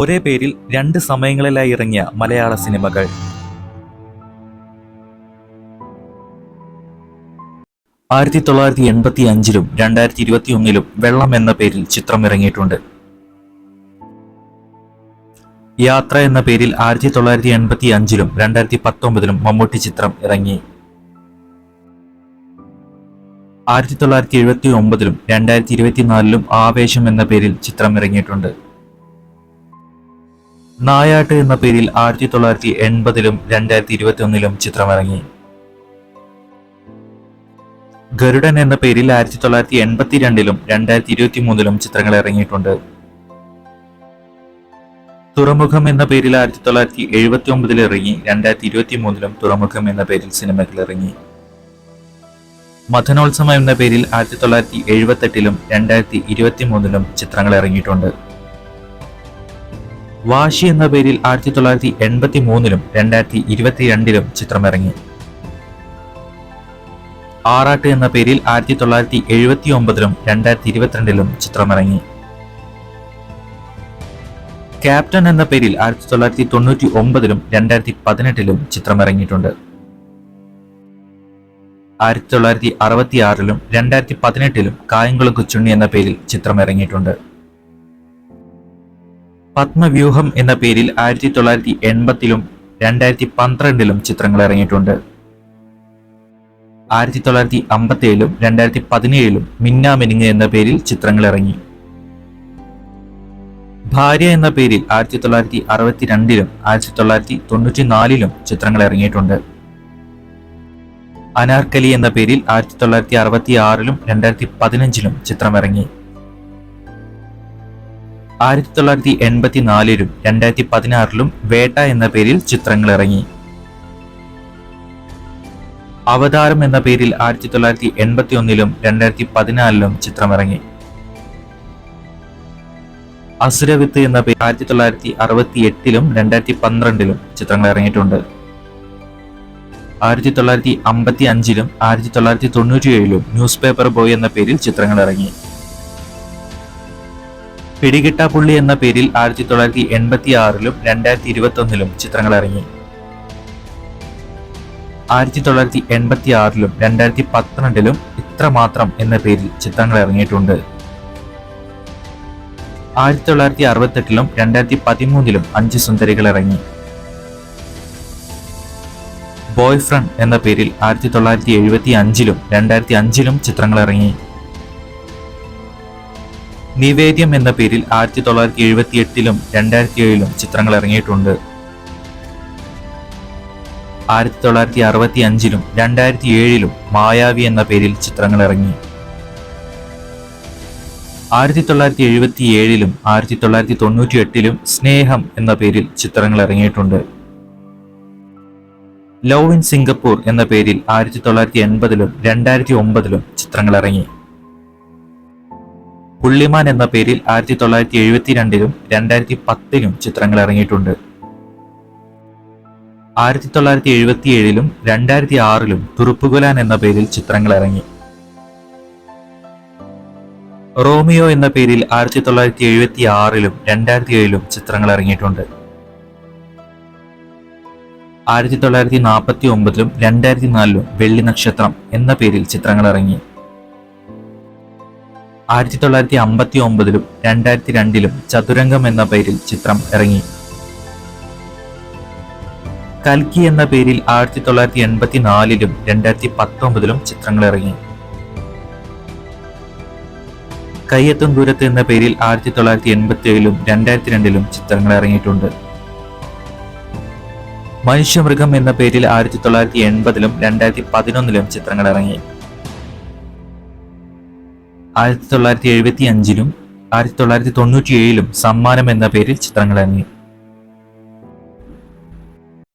ഒരേ പേരിൽ രണ്ട് സമയങ്ങളിലായി ഇറങ്ങിയ മലയാള സിനിമകൾ. ആയിരത്തി തൊള്ളായിരത്തി എൺപത്തി അഞ്ചിലും രണ്ടായിരത്തി ഇരുപത്തി ഒന്നിലും വെള്ളം എന്ന പേരിൽ ചിത്രം ഇറങ്ങിയിട്ടുണ്ട്. യാത്ര എന്ന പേരിൽ ആയിരത്തി തൊള്ളായിരത്തി എൺപത്തി അഞ്ചിലും രണ്ടായിരത്തി പത്തൊമ്പതിലും മമ്മൂട്ടി ചിത്രം ഇറങ്ങി. ആയിരത്തി തൊള്ളായിരത്തി എഴുപത്തി ഒമ്പതിലും രണ്ടായിരത്തി ഇരുപത്തിനാലിലും ആവേശം എന്ന പേരിൽ ചിത്രം ഇറങ്ങിയിട്ടുണ്ട്. നായാട്ട് എന്ന പേരിൽ ആയിരത്തി തൊള്ളായിരത്തി എൺപതിലും രണ്ടായിരത്തി ഇരുപത്തി ഒന്നിലും ചിത്രമിറങ്ങി. ഗരുഡൻ എന്ന പേരിൽ ആയിരത്തി തൊള്ളായിരത്തി എൺപത്തിരണ്ടിലും രണ്ടായിരത്തി ഇരുപത്തി മൂന്നിലും ചിത്രങ്ങൾ ഇറങ്ങിയിട്ടുണ്ട്. തുറമുഖം എന്ന പേരിൽ ആയിരത്തി തൊള്ളായിരത്തി എഴുപത്തി ഒമ്പതിൽ ഇറങ്ങി രണ്ടായിരത്തി ഇരുപത്തി മൂന്നിലും തുറമുഖം എന്ന പേരിൽ സിനിമകൾ ഇറങ്ങി. മഥനോത്സവം എന്ന പേരിൽ ആയിരത്തി തൊള്ളായിരത്തി എഴുപത്തെട്ടിലും രണ്ടായിരത്തി ഇരുപത്തി മൂന്നിലും ചിത്രങ്ങൾ ഇറങ്ങിയിട്ടുണ്ട്. വാശി എന്ന പേരിൽ ആയിരത്തി തൊള്ളായിരത്തി എൺപത്തി മൂന്നിലും രണ്ടായിരത്തി ഇരുപത്തിരണ്ടിലും ചിത്രമിറങ്ങി. ആറാട്ട് എന്ന പേരിൽ ആയിരത്തി തൊള്ളായിരത്തി എഴുപത്തി ഒമ്പതിലും രണ്ടായിരത്തി ഇരുപത്തിരണ്ടിലും ചിത്രമിറങ്ങി. ക്യാപ്റ്റൻ എന്ന പേരിൽ ആയിരത്തി തൊള്ളായിരത്തി തൊണ്ണൂറ്റി ഒമ്പതിലും രണ്ടായിരത്തി പതിനെട്ടിലും ചിത്രമിറങ്ങിയിട്ടുണ്ട്. ആയിരത്തി തൊള്ളായിരത്തി അറുപത്തി ആറിലും രണ്ടായിരത്തി പതിനെട്ടിലും കായംകുളം കൊച്ചുണ്ണി എന്ന പേരിൽ ചിത്രം ഇറങ്ങിയിട്ടുണ്ട് പത്മവ്യൂഹം എന്ന പേരിൽ ആയിരത്തി തൊള്ളായിരത്തി എൺപത്തിലും രണ്ടായിരത്തി പന്ത്രണ്ടിലും ചിത്രങ്ങൾ ഇറങ്ങിയിട്ടുണ്ട്. ആയിരത്തി തൊള്ളായിരത്തി അമ്പത്തി ഏഴിലും രണ്ടായിരത്തി പതിനേഴിലും മിന്നാമിനിങ് എന്ന പേരിൽ ചിത്രങ്ങൾ ഇറങ്ങി. ഭാര്യ എന്ന പേരിൽ ആയിരത്തി തൊള്ളായിരത്തി അറുപത്തിരണ്ടിലും ആയിരത്തി തൊള്ളായിരത്തി തൊണ്ണൂറ്റി നാലിലും ചിത്രങ്ങൾ ഇറങ്ങിയിട്ടുണ്ട്. അനാർക്കലി എന്ന പേരിൽ ആയിരത്തി തൊള്ളായിരത്തി അറുപത്തി ആറിലും രണ്ടായിരത്തി പതിനഞ്ചിലും ചിത്രം ഇറങ്ങി. ആയിരത്തി തൊള്ളായിരത്തി എൺപത്തി നാലിലും രണ്ടായിരത്തി പതിനാറിലും വേട്ട എന്ന പേരിൽ ചിത്രങ്ങൾ ഇറങ്ങി അവതാരം എന്ന പേരിൽ ആയിരത്തി തൊള്ളായിരത്തി എൺപത്തി ഒന്നിലും രണ്ടായിരത്തി പതിനാലിലും ചിത്രമിറങ്ങി അസുരവിത്ത് എന്ന പേര് ആയിരത്തി തൊള്ളായിരത്തി അറുപത്തി എട്ടിലും രണ്ടായിരത്തി പന്ത്രണ്ടിലും ചിത്രങ്ങൾ ഇറങ്ങിയിട്ടുണ്ട് ആയിരത്തി തൊള്ളായിരത്തി അമ്പത്തി അഞ്ചിലും ആയിരത്തി തൊള്ളായിരത്തി തൊണ്ണൂറ്റി ഏഴിലും ന്യൂസ് പേപ്പർ ബോയ് എന്ന പേരിൽ ചിത്രങ്ങൾ ഇറങ്ങി പിടികിട്ടാപ്പുള്ളി എന്ന പേരിൽ ആയിരത്തി തൊള്ളായിരത്തി എൺപത്തി ആറിലും രണ്ടായിരത്തി ഇരുപത്തി ഒന്നിലും ചിത്രങ്ങൾ ഇറങ്ങി. ആയിരത്തി തൊള്ളായിരത്തി എൺപത്തി ആറിലും രണ്ടായിരത്തി പന്ത്രണ്ടിലും ഇത്രമാത്രം എന്ന പേരിൽ ചിത്രങ്ങൾ ഇറങ്ങിയിട്ടുണ്ട്. ആയിരത്തി തൊള്ളായിരത്തി അറുപത്തെട്ടിലും രണ്ടായിരത്തി പതിമൂന്നിലും അഞ്ച് സുന്ദരികൾ ഇറങ്ങി. ബോയ് ഫ്രണ്ട് എന്ന പേരിൽ ആയിരത്തി തൊള്ളായിരത്തി എഴുപത്തി അഞ്ചിലും രണ്ടായിരത്തി അഞ്ചിലും ചിത്രങ്ങൾ ഇറങ്ങി. നിവേദ്യം എന്ന പേരിൽ ആയിരത്തി തൊള്ളായിരത്തി എഴുപത്തി എട്ടിലും രണ്ടായിരത്തി ഏഴിലും ചിത്രങ്ങൾ ഇറങ്ങിയിട്ടുണ്ട്. ആയിരത്തി തൊള്ളായിരത്തി അറുപത്തി അഞ്ചിലും രണ്ടായിരത്തി ഏഴിലും മായാവി എന്ന പേരിൽ ചിത്രങ്ങൾ ഇറങ്ങി. ആയിരത്തി തൊള്ളായിരത്തി എഴുപത്തി ഏഴിലും ആയിരത്തി തൊള്ളായിരത്തി തൊണ്ണൂറ്റി എട്ടിലും സ്നേഹം എന്ന പേരിൽ ചിത്രങ്ങൾ ഇറങ്ങിയിട്ടുണ്ട്. ലവ് ഇൻ സിംഗപ്പൂർ എന്ന പേരിൽ ആയിരത്തി തൊള്ളായിരത്തി എൺപതിലും രണ്ടായിരത്തി ഒമ്പതിലും ചിത്രങ്ങൾ ഇറങ്ങി. പുള്ളിമാൻ എന്ന പേരിൽ ആയിരത്തി തൊള്ളായിരത്തി എഴുപത്തിരണ്ടിലും രണ്ടായിരത്തി പത്തിലും ചിത്രങ്ങൾ ഇറങ്ങിയിട്ടുണ്ട്. ആയിരത്തി തൊള്ളായിരത്തി എഴുപത്തി ഏഴിലും രണ്ടായിരത്തി ആറിലും തുറുപ്പുകുലാൻ എന്ന പേരിൽ ചിത്രങ്ങൾ ഇറങ്ങി. റോമിയോ എന്ന പേരിൽ ആയിരത്തി തൊള്ളായിരത്തി എഴുപത്തി ആറിലും രണ്ടായിരത്തി ഏഴിലും ചിത്രങ്ങൾ ഇറങ്ങിയിട്ടുണ്ട്. ആയിരത്തി തൊള്ളായിരത്തി നാൽപ്പത്തി ഒമ്പതിലും രണ്ടായിരത്തി നാലിലും വെള്ളി നക്ഷത്രം എന്ന പേരിൽ ചിത്രങ്ങൾ ഇറങ്ങി. ആയിരത്തി തൊള്ളായിരത്തി അമ്പത്തി ഒമ്പതിലും രണ്ടായിരത്തി രണ്ടിലും ചതുരംഗം എന്ന പേരിൽ ചിത്രം ഇറങ്ങി. കൽക്കി എന്ന പേരിൽ ആയിരത്തി തൊള്ളായിരത്തി എൺപത്തി നാലിലും രണ്ടായിരത്തി പത്തൊമ്പതിലും ചിത്രങ്ങൾ ഇറങ്ങി. കയ്യെത്തും ദൂരത്ത് എന്ന പേരിൽ ആയിരത്തി തൊള്ളായിരത്തി എൺപത്തി ഏഴിലും രണ്ടായിരത്തി രണ്ടിലും ചിത്രങ്ങൾ ഇറങ്ങിയിട്ടുണ്ട്. മനുഷ്യമൃഗം എന്ന പേരിൽ ആയിരത്തി തൊള്ളായിരത്തി എൺപതിലും രണ്ടായിരത്തി പതിനൊന്നിലും ചിത്രങ്ങൾ ഇറങ്ങി. ആയിരത്തി തൊള്ളായിരത്തി എഴുപത്തി അഞ്ചിലും ആയിരത്തി തൊള്ളായിരത്തി തൊണ്ണൂറ്റി ഏഴിലും സമ്മാനം എന്ന പേരിൽ ചിത്രങ്ങൾ ഇറങ്ങി.